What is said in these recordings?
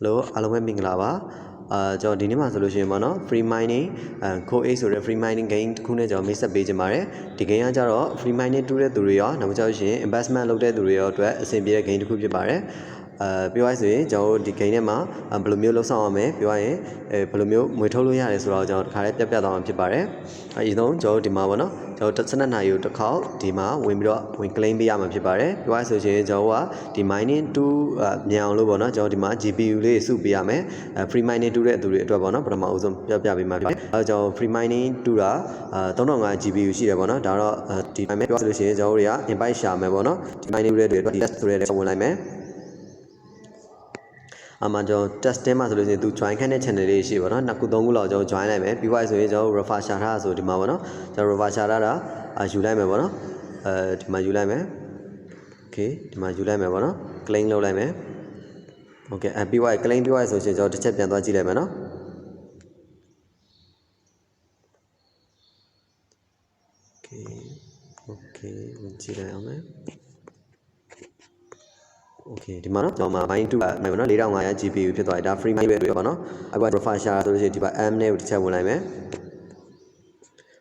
Hello အားလုံးပဲမင်္ဂလာပါအာကျွန်တော်ဒီနေ့မှာဆိုလို့ရှိရင်ပေါ့နော် free mining အဲ code 8ဆိုတဲ့ free mining game တစ်ခုနဲ့ကျွန်တော်မိတ်ဆက်ပေးခြင်းပါတယ်ဒီ game ကကြတော့ free mining တူးတဲ့သူတွေရောနောက်ကြောက်ရှင် investment လုပ်တဲ့သူတွေရောအတွက်အဆင်ပြေတဲ့ game တစ်ခုဖြစ်ပါတယ်အဲပြောရဆိုရင်ကျွန်တော်တို့ဒီ game ထဲမှာဘယ်လိုမျိုးလှုပ်ဆောင်ရမလဲပြောရရင်အဲဘယ်လိုမျိုးငွေထုတ်လို့ရတယ်ဆိုတော့ကျွန်တော်ဒီခါလေးပြတ်ပြတ်သွားမှာဖြစ်ပါတယ်အရင်ဆုံးကျွန်တော်တို့ဒီမှာပေါ့နော် ကျွန်တော်12နာရီကိုတစ်ခေါက်ဒီမှာဝင်ပြီးတော့ဝင် claim ပေးရမှာဖြစ်ပါတယ်ပြောရဆိုရင်ကျွန်တော်ကဒီ mining 2မြန်အောင်လို့ပေါ့နော်ကျွန်တော်ဒီမှာ GPU လေးစုပေးရမယ်အဲ free mining 2တဲ့သူတွေအတွက်ပေါ့နော်ပထမအဦးဆုံးပြောပြပေးမှာဖြစ်ပါတယ်အဲကျွန်တော် free mining 2တာအာ3005 GPU ရှိတယ်ပေါ့နော်ဒါတော့ဒီ mining ပြောဆိုလို့ရှိရင်ကျွန်တော်တို့တွေက invite ရှာမယ်ပေါ့နော်ဒီ mining 2တဲ့တွေအတွက်ဒီ test ဆိုတဲ့ဝင်လိုက်မယ် အမှကျွန်တော် test ထဲမှာဆိုလို့ရှိရင်သူ join ခန့်တဲ့ channel လေးရှိပါတော့နှစ်ခုသုံးခုလောက်ကျွန်တော် join လိုက်မယ်ပြီးသွားဆိုရင်ကျွန်တော် refer ရှာထားဆိုဒီမှာပေါ့နော်ကျွန်တော် refer ရှာထားတာအာယူလိုက်မယ်ပေါ့နော်အဲဒီမှာယူလိုက်မယ် okay ဒီမှာယူလိုက်မယ်ပေါ့နော် claim လုပ်လိုက်မယ် okay အပြီးသွား claim ပြီးသွားဆိုရင်ကျွန်တော်တစ်ချက်ပြန်သွားကြည့်လိုက်မယ်နော် okay okay ဝင်ကြည့်လိုက်အောင်မယ် okay ဒီမှာနော်ကျွန်တော်မှာ mind 2မယ်ပေါ့နော်4500 GPU ဖြစ်သွားပြီဒါ free mind ပဲတွေ့ပါနော်အခုက profile share ဆိုလို့ရှိရင်ဒီမှာ M နဲ့ကိုတစ်ချက်ဝင်လိုက်မယ်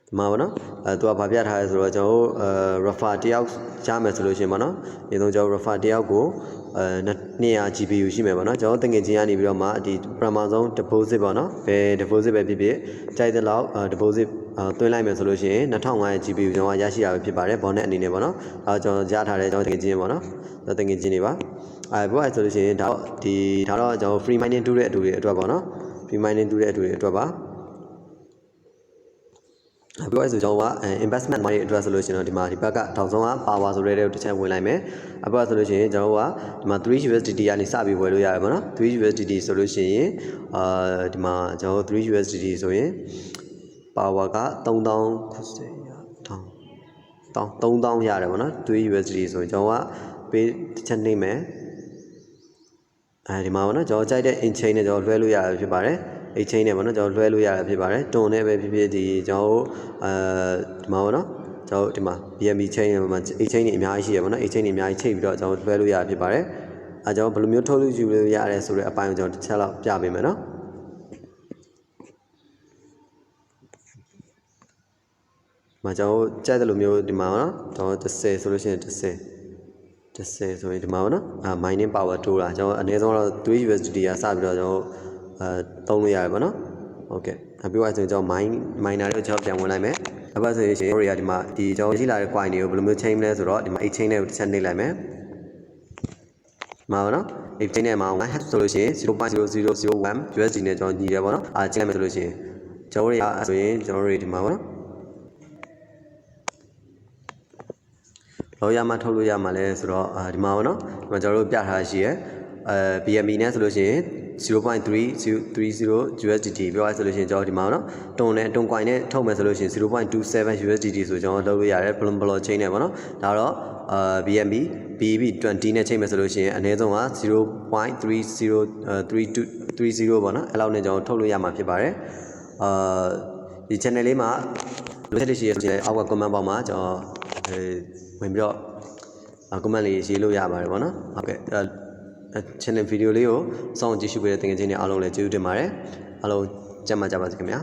ဒီမှာပေါ့နော်အဲသူကဗာပြထားရဲဆိုတော့ကျွန်တော်တို့အဲ refer တယောက်ကြားမယ်ဆိုလို့ရှိရင်ပေါ့နော်ဒီတော့ကျွန်တော် refer တယောက်ကိုအဲ200 GPU ရှိမယ်ပေါ့နော်ကျွန်တော်တငယ်ချင်းကနေပြီးတော့မှဒီ pharma ဆုံး deposit ပေါ့နော်ဘယ် deposit ပဲဖြစ်ဖြစ်ကြိုက်တဲ့လောက် deposit အာသွင်းလိုက်မယ်ဆိုလို့ရှိရင်2500 GPU ကျွန်တော်ရရှိရပဲဖြစ်ပါတယ်ဘောနဲ့အနေနဲ့ပေါ့နော်အဲကျွန်တော်ကြားထားတဲ့ကျွန်တော်တကယ်ချင်းပေါ့နော်တကယ်ချင်းတွေပါအဲဘို့အဲဆိုလို့ရှိရင်ဒါဒီဒါတော့ကျွန်တော် free mining တူတဲ့အတူတွေအတွက်ပေါ့နော် free mining တူတဲ့အတူတွေအတွက်ပါ ပြောရဆိုကျွန်တော်က investment money အတွက်ဆိုလို့ရှိရင်တော့ဒီမှာဒီဘက်ကထောင်ဆုံးက power ဆိုတဲ့တဲ့တစ်ချက်ဝင်လိုက်မယ်အခုဆိုလို့ရှိရင်ကျွန်တော်ကဒီမှာ3 USDT ကနေစပြီးဝယ်လို့ရတယ်ပေါ့နော်3 USDT ဆိုလို့ရှိရင်အာဒီမှာကျွန်တော်3 USDT ဆိုရင် power က3000ခုစေရတောင်းတောင်း3000ရတယ်ပေါ့နော်3 USDT ဆိုရင်ကျွန်တော်ကပေးတစ်ချက်နှိမ့်မယ်အဲဒီမှာပေါ့နော်ကျွန်တော်ကြိုက်တဲ့ in chain နဲ့ကျွန်တော်လွှဲလို့ရဖြစ်ပါတယ် အိတ်ချင်းနဲ့ပေါ့နော်ကျွန်တော်လွှဲလို့ရတာဖြစ်ပါတယ်တွန်နဲ့ပဲဖြစ်ဖြစ်ဒီကျွန်တော်အဲဒီမှာပေါ့နော်ကျွန်တော်ဒီမှာ BNB chain နဲ့မှာအိတ်ချင်းတွေအများကြီးရှိရပါတော့အိတ်ချင်းတွေအများကြီးချိန်ပြီးတော့ကျွန်တော်လွှဲလို့ရဖြစ်ပါတယ်အဲကျွန်တော်ဘယ်လိုမျိုးထုတ်လို့ယူလို့ရရဲဆိုတဲ့အပိုင်းကိုကျွန်တော်တစ်ချက်လောက်ပြပေးမယ်နော်မှာကျွန်တော်ကြိုက်တဲ့လိုမျိုးဒီမှာနော်ကျွန်တော်30ဆိုလို့ရှိရင်30 30ဆိုရင်ဒီမှာပေါ့နော်အာ mining power တိုးတာကျွန်တော်အနည်းဆုံးတော့3 USDT ကစပြီးတော့ကျွန်တော် အဲသုံးလို့ရတယ်ပေါ့နော်ဟုတ်ကဲ့အပြီးတော့ဆိုရင်ကျွန်တော် mine miner တွေကိုကျွန်တော်ပြန်ဝင်လိုက်မယ်အခုဆိုရင်ရှင်တို့တွေကဒီမှာဒီကျွန်တော်ရှိလာတဲ့ coin တွေကိုဘယ်လိုမျိုး chain မလဲဆိုတော့ဒီမှာ exchange တွေကိုတစ်ချက်နှိပ်လိုက်မယ်မှာပါနော် exchange နဲ့မှာ1 hash ဆိုလို့ရှိရင်0.0001 USD နဲ့ကျွန်တော်ညီတယ်ပေါ့နော်အာချိန်လိုက်မယ်ဆိုလို့ရှိရင်ကျွန်တော်တွေကဆိုရင်ကျွန်တော်တို့ဒီမှာပေါ့နော်လောရမထုတ်လို့ရမှာလဲဆိုတော့အာဒီမှာပေါ့နော်ဒီမှာကျွန်တော်တို့ပြထားရှိရယ်အဲ BNB နဲ့ဆိုလို့ရှိရင် 0.3030 USDT ပြောရဆိုလို့ရှိရင်ကျွန်တော်ဒီမှာနော်တွန်နဲ့တွန် coin နဲ့ထုတ်မယ်ဆိုလို့ရှိရင်0.27 USDT ဆိုကျွန်တော်လုပ်လို့ရတယ် block block chain နဲ့ပေါ့နော်ဒါတော့အာ BNB BB 20 နဲ့ချိန်မယ်ဆိုလို့ရှိရင်အနည်းဆုံးက0.303230ပေါ့နော်အဲ့လောက်နဲ့ကျွန်တော်ထုတ်လို့ရမှာဖြစ်ပါတယ်အာဒီ channel လေးမှာလိုချက်တွေရှိရဆိုရင်အောက်က comment box မှာကျွန်တော်အဲဝင်ပြီးတော့ comment လေးရေးလို့ရပါတယ်ပေါ့နော်ဟုတ်ကဲ့ channel video လေးကိုစောင့်ကြည့်ရှုပေးတဲ့တင်ငယ်ချင်းတွေအားလုံးလည်းကျေးဇူးတင်ပါတယ်အားလုံးကြမ်းပါကြပါစေခင်ဗျာ